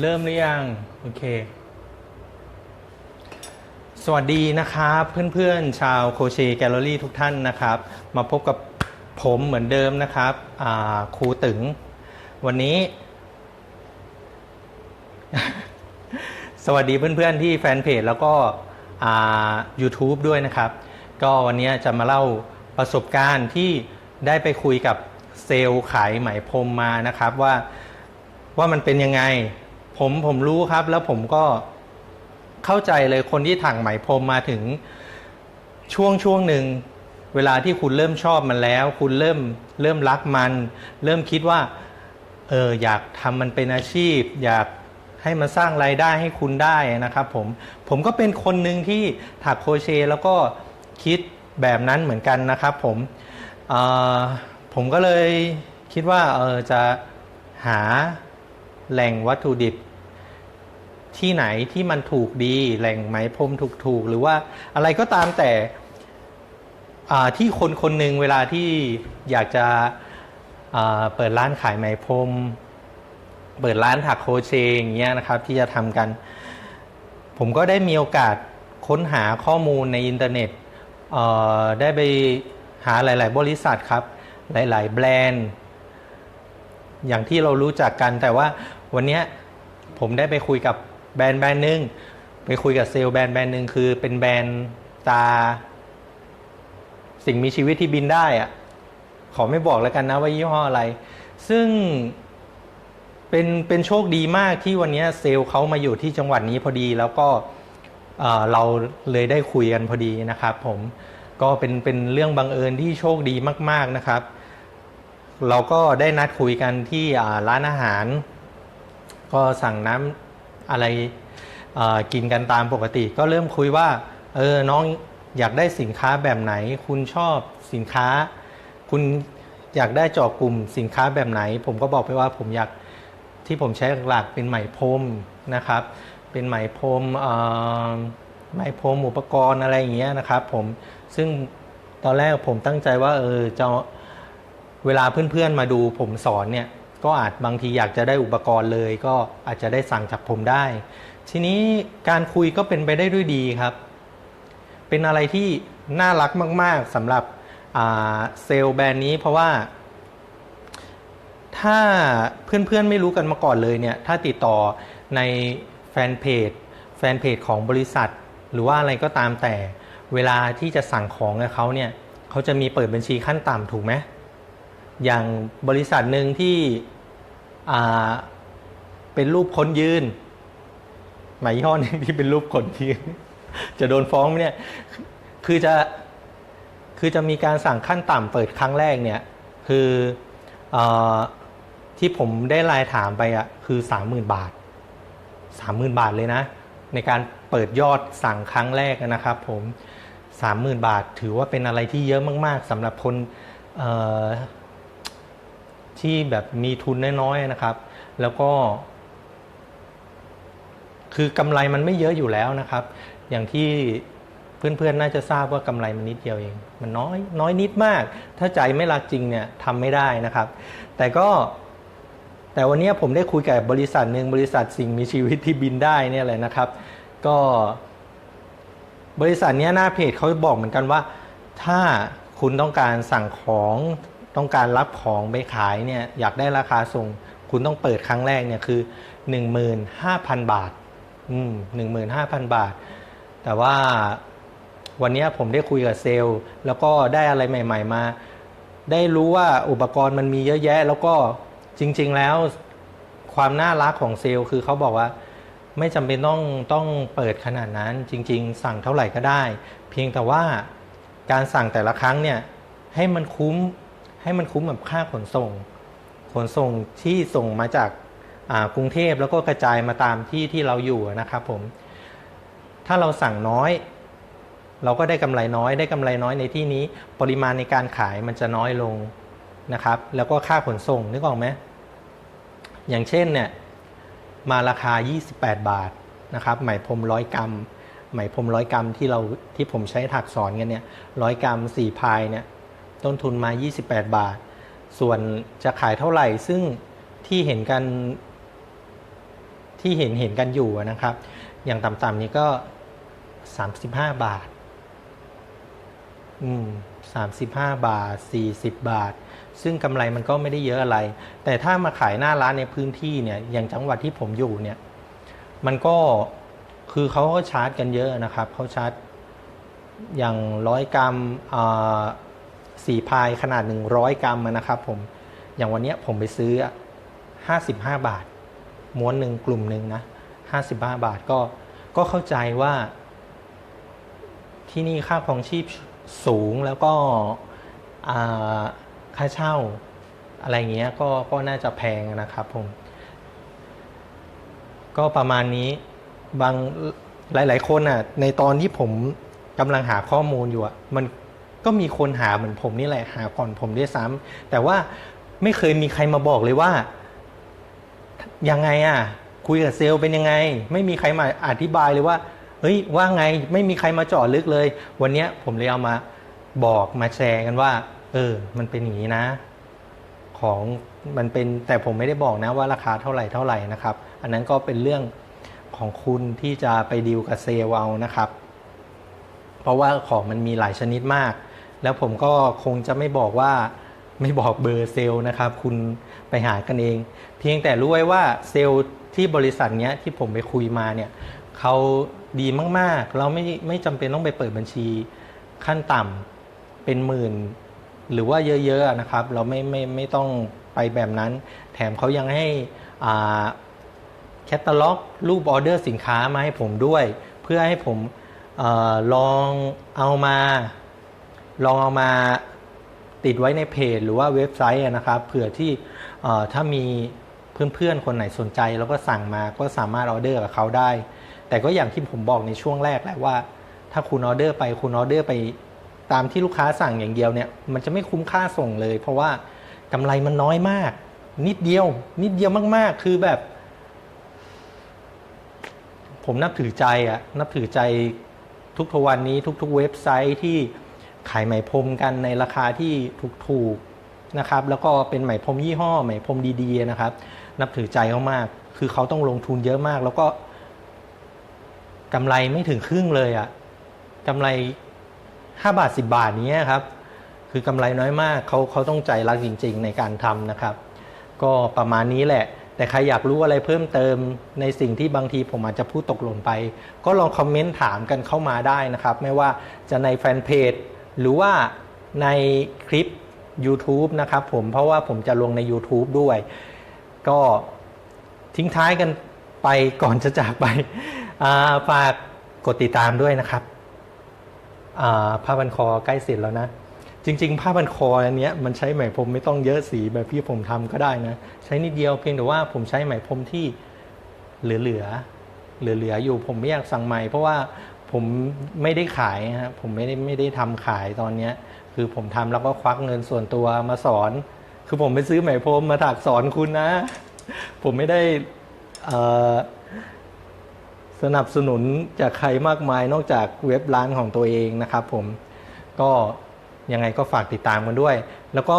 เริ่มหรือยัง โอเค สวัสดีนะครับ เพื่อนๆ ชาวโคเชแกลเลอรี่ทุกท่านนะครับ มาพบกับผมเหมือนเดิมนะครับครูตึง วันนี้ สวัสดีเพื่อนๆ ที่แฟนเพจแล้วก็ YouTube ด้วยนะครับ ก็วันนี้จะมาเล่าประสบการณ์ที่ได้ไปคุยกับเซลล์ขายไหมพรมมานะครับว่า ว่ามันเป็นยังไง ผมผมรู้ครับ แล้วผมก็เข้าใจเลยคนที่ถักไหมพรมมาถึงช่วงช่วงหนึ่งเวลาที่คุณเริ่มชอบมันแล้ว คุณเริ่มเริ่มรักมัน เริ่มคิดว่าเอออยากทำมันเป็นอาชีพ อยากให้มันสร้างรายได้ให้คุณได้นะครับผมผมก็เป็นคนหนึ่งที่ถักโคเชแล้วก็คิดแบบนั้นเหมือนกันนะครับผมผมก็เลยคิดว่าเออจะหา แหล่งวัตถุดิบ ที่ไหนที่มันถูกดีแหล่งไหมพรมถูกๆ หรือว่าอะไรก็ตามแต่ที่คนคนหนึ่งเวลาที่อยากจะเปิดร้านขายไหมพรม เปิดร้านถักโครเชต์อย่างเงี้ยนะครับ ที่จะทำกัน ผมก็ได้มีโอกาสค้นหาข้อมูลในอินเทอร์เน็ตได้ไปหาหลาย ๆ บริษัทครับ หลาย ๆ แบรนด์ อย่างที่เรารู้จักกันแต่ว่า วันนี้ผมได้ไปคุยกับแบรนด์แบรนด์หนึ่งไปคุยกับเซลล์แบรนด์แบรนด์หนึ่งคือเป็นแบรนด์ตา สิ่งมีชีวิตที่บินได้อะขอไม่บอกแล้วกันนะว่ายี่ห้ออะไร ซึ่งเป็นเป็นโชคดีมากที่วันนี้เซลล์เขามาอยู่ที่จังหวัดนี้พอดีแล้วก็เราเลยได้คุยกันพอดีนะครับ ผมก็เป็นเป็นเรื่องบังเอิญที่โชคดีมาก ๆนะครับ เราก็ได้นัดคุยกันที่ร้านอาหาร ก็สั่งน้ำอะไรกินกันตามปกติ ก็เริ่มคุยว่าเออน้องอยากได้สินค้าแบบไหน คุณชอบสินค้า คุณอยากได้เจาะกลุ่มสินค้าแบบไหน ผมก็บอกไปว่าผมอยากที่ผมใช้หลักๆเป็นไหมพรมนะครับ เป็นไหมพรมอ่อไหมพรมอุปกรณ์อะไรอย่างเงี้ยนะครับผมซึ่งตอนแรกผมตั้งใจว่าเออจะเวลาเพื่อนๆมาดูผมสอนเนี่ย ก็อาจบางทีอยากจะได้อุปกรณ์เลย ก็อาจจะได้สั่งจากผมได้ ทีนี้การคุยก็เป็นไปได้ด้วยดีครับ เป็นอะไรที่น่ารักมาก ๆสำหรับเซลล์แบรนด์นี้เพราะว่า ถ้าเพื่อนๆไม่รู้กันมาก่อนเลยเนี่ย ถ้าติดต่อในแฟนเพจแฟนเพจของบริษัท หรือว่าอะไรก็ตามแต่ เวลาที่จะสั่งของกับเขาเนี่ยเขาจะมีเปิดบัญชีขั้นต่ำถูกไหม อย่างบริษัทหนึ่งที่เป็นรูปคนยืน หมายย่อนึงที่เป็นรูปคนยืน จะโดนฟ้องไหมเนี่ยคือจะคือจะมีการสั่งขั้นต่ำเปิดครั้งแรกเนี่ยคืออที่ผมได้ไลน์ถามไปอะคือสามหมื่นบาทสามหมื่นบาทเลยนะ ในการเปิดยอดสั่งครั้งแรกนะครับ ผมสามหมื่นบาทถือว่าเป็นอะไรที่เยอะมาก ๆสำหรับคนเที่แบบมีทุนน้อยๆนะครับ แล้วก็ คือกำไรมันไม่เยอะอยู่แล้วนะครับ อย่างที่เพื่อนๆ น่าจะทราบว่ากำไรมันนิดเดียวเอง มันน้อยน้อยนิดมาก ถ้าใจไม่รักจริงเนี่ยทำไม่ได้นะครับ แต่ก็แต่วันนี้ผมได้คุยกับบริษัทหนึ่งบริษัทสิ่งมีชีวิตที่บินได้เนี่ยแหละนะครับ ก็บริษัทเนี้ยหน้าเพจเขาบอกเหมือนกันว่า ถ้าคุณต้องการสั่งของ ต้องการรับของไปขายเนี่ยอยากได้ราคาส่ง คุณต้องเปิดครั้งแรกเนี่ยคือ 15,000 บาท อืม15,000 บาท แต่ว่าวันนี้ผมได้คุยกับเซลล์ แล้วก็ได้อะไรใหม่ ๆ มา ได้รู้ว่าอุปกรณ์มันมีเยอะแยะ แล้วก็จริง ๆ แล้วความน่ารักของเซลล์คือเขาบอกว่า ไม่จำเป็นต้องต้องเปิดขนาดนั้น จริง ๆ สั่งเท่าไหร่ก็ได้ เพียงแต่ว่าการสั่งแต่ละครั้งเนี่ยให้มันคุ้ม ให้มันคุ้มกับค่าขนส่ง ขนส่งที่ส่งมาจากกรุงเทพแล้วก็กระจายมาตามที่ที่เราอยู่นะครับผม ถ้าเราสั่งน้อย เราก็ได้กำไรน้อย ได้กำไรน้อยในที่นี้ ปริมาณในการขายมันจะน้อยลงนะครับ แล้วก็ค่าขนส่งนึกออกไหมอย่างเช่นเนี่ยมาราคา 28 บาทนะครับไหมพรมร้อยกรัมไหมพรมร้อยกรัมที่เราที่ผมใช้ถักสอนกันเนี่ยร้อยกรัมสี่พายเนี่ย ต้นทุนมา 28 บาท ส่วนจะขายเท่าไหร่ซึ่งที่เห็นกันที่เห็นเห็นกันอยู่นะครับ อย่างต่ำๆนี้ก็ 35 บาท อืมสามสิบาทสี่สิบาท ซึ่งกำไรมันก็ไม่ได้เยอะอะไร แต่ถ้ามาขายหน้าร้านในพื้นที่เนี่ย อย่างจังหวัดที่ผมอยู่เนี่ย มันก็คือเขาก็ชาร์จกันเยอะนะครับ เขาชาร์จอย่างร้อยกรัม สี่พายขนาดหนึ่งร้อยกรัมนะครับผมอย่างวันนี้ผมไปซื้อห้าสิบห้าบาท ม้วนหนึ่งกลุ่มหนึ่งนะห้าสิบห้าบาทก็ก็เข้าใจว่า ที่นี่ค่าครองชีพสูงแล้วก็ค่าเช่าอะไรเงี้ยก็ก็น่าจะแพงนะครับผม ก็ประมาณนี้บางหลาย ๆ คนอะในตอนที่ผมกำลังหาข้อมูลอยู่อะมัน ก็มีคนหาเหมือนผมนี่แหละหาก่อนผมด้วยซ้ำแต่ว่าไม่เคยมีใครมาบอกเลยว่า ยังไงอะ คุยกับเซลล์เป็นยังไง ไม่มีใครมาอธิบายเลยว่าเฮ้ยว่าไงไม่มีใครมาเจาะลึกเลย วันเนี้ยผมเลยเอามาบอกมาแชร์กันว่า เออ มันเป็นอย่างนี้นะ ของมันเป็นแต่ผมไม่ได้บอกนะว่าราคาเท่าไหร่เท่าไหร่นะครับ อันนั้นก็เป็นเรื่องของคุณที่จะไปดีลกับเซลล์เอานะครับ เพราะว่าของมันมีหลายชนิดมาก แล้วผมก็คงจะไม่บอกว่าไม่บอกเบอร์เซลล์นะครับ คุณไปหากันเอง เพียงแต่รู้ไว้ว่าเซลล์ที่บริษัทเนี้ยที่ผมไปคุยมาเนี่ยเขาดีมากๆ เราไม่ไม่จำเป็นต้องไปเปิดบัญชีขั้นต่ำเป็นหมื่น หรือว่าเยอะๆนะครับ เราไม่ไม่ไม่ต้องไปแบบนั้น แถมเขายังให้อ่าแคตตาล็อก รูปออเดอร์สินค้ามาให้ผมด้วย เพื่อให้ผมออลองเอามา ลองเอามาติดไว้ในเพจ หรือว่าเว็บไซต์นะครับเผื่อที่ถ้ามีเพื่อนๆ คนไหนสนใจ แล้วก็สั่งมาก็สามารถออเดอร์กับเขาได้ แต่ก็อย่างที่ผมบอกในช่วงแรกแหละว่า ถ้าคุณออเดอร์ไปคุณออเดอร์ไปตามที่ลูกค้าสั่งอย่างเดียวเนี่ยมันจะไม่คุ้มค่าส่งเลย เพราะว่ากำไรมันน้อยมาก นิดเดียว นิดเดียวมาก ๆ คือแบบ ผมนับถือใจอะนับถือใจทุกทวันนี้ทุก ๆ เว็บไซต์ที่ ขายไหมพรมกันในราคาที่ถูกๆนะครับแล้วก็เป็นไหมพรมยี่ห้อไหมพรมดีๆนะครับ นับถือใจเขามาก คือเขาต้องลงทุนเยอะมาก แล้วก็กำไรไม่ถึงครึ่งเลยอะกำไรห้าบาทสิบาทนี้ครับ คือกำไรน้อยมากเขาเขาต้องใจรักจริง ๆ ในการทำนะครับ ก็ประมาณนี้แหละ แต่ใครอยากรู้อะไรเพิ่มเติมในสิ่งที่บางทีผมอาจจะพูดตกหล่นไป ก็ลองคอมเมนต์ถามกันเข้ามาได้นะครับ ไม่ว่าจะในแฟนเพจ หรือว่าในคลิป YouTube นะครับผมเพราะว่าผมจะลงใน YouTube ด้วย ก็ทิ้งท้ายกันไปก่อนจะจากไปาฝากกดติดตามด้วยนะครับผ้าพันคอใกล้เสร็จแล้วนะ จริง ๆ ผ้าพันคออันนี้มันใช้ไหมพรมไม่ต้องเยอะสีแบบที่ผมทำก็ได้นะ ใช้นิดเดียวเพียงแต่ว่าผมใช้ไหมพรมที่เหลือๆเหลือๆอยู่ผมไม่อยากสั่งใหม่เพราะว่า ผมไม่ได้ขายฮะผมไม่ได้ไม่ได้ทำขายตอนเนี้ย คือผมทำแล้วก็ควักเงินส่วนตัวมาสอน คือผมไปซื้อไหมพรมมาถักสอนคุณนะ ผมไม่ได้สนับสนุนจากใครมากมายนอกจากเว็บร้านของตัวเองนะครับผมก็ยังไงก็ฝากติดตามกันด้วย แล้วก็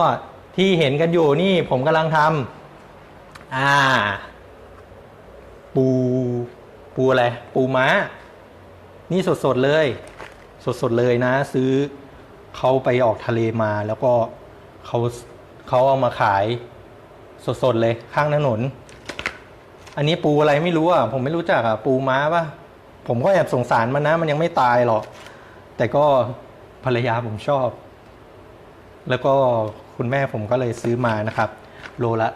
ที่เห็นกันอยู่นี่ผมกำลังทำอ่า ปู ปูอะไร ปูม้า นี่สดๆเลย สดๆเลยนะ ซื้อเขาไปออกทะเลมาแล้วก็เขาเขาเอามาขายสดๆเลยข้างถนน อันนี้ปูอะไรไม่รู้อะผมไม่รู้จักอะปูม้าป่ะผมก็แอบสงสารมันนะ มันยังไม่ตายหรอก แต่ก็ภรรยาผมชอบ แล้วก็คุณแม่ผมก็เลยซื้อมานะครับ โลละ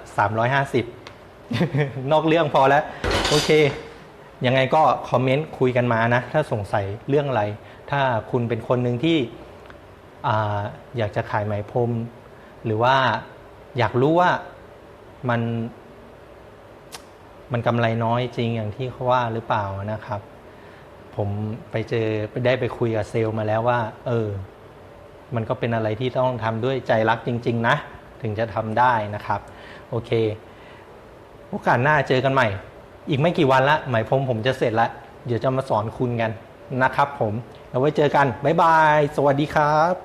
350 นอกเรื่องพอแล้ว โอเค ยังไงก็คอมเมนต์คุยกันมานะ ถ้าสงสัยเรื่องอะไร ถ้าคุณเป็นคนหนึ่งที่ออยากจะขายไหมพรม หรือว่าอยากรู้ว่ามัน มันกำไรน้อยจริงอย่างที่เขาว่าหรือเปล่านะครับ ผมไปเจอไปได้ไปคุยกับเซลล์มาแล้วว่า เออ มันก็เป็นอะไรที่ต้องทำด้วยใจรักจริง ๆ นะ ถึงจะทำได้นะครับ โอเค โอกาสหน้าเจอกันใหม่ อีกไม่กี่วันละหมายผมผมจะเสร็จละเดี๋ยวจะมาสอนคุณกันนะครับผม แล้วไว้เจอกัน บ๊ายบาย สวัสดีครับ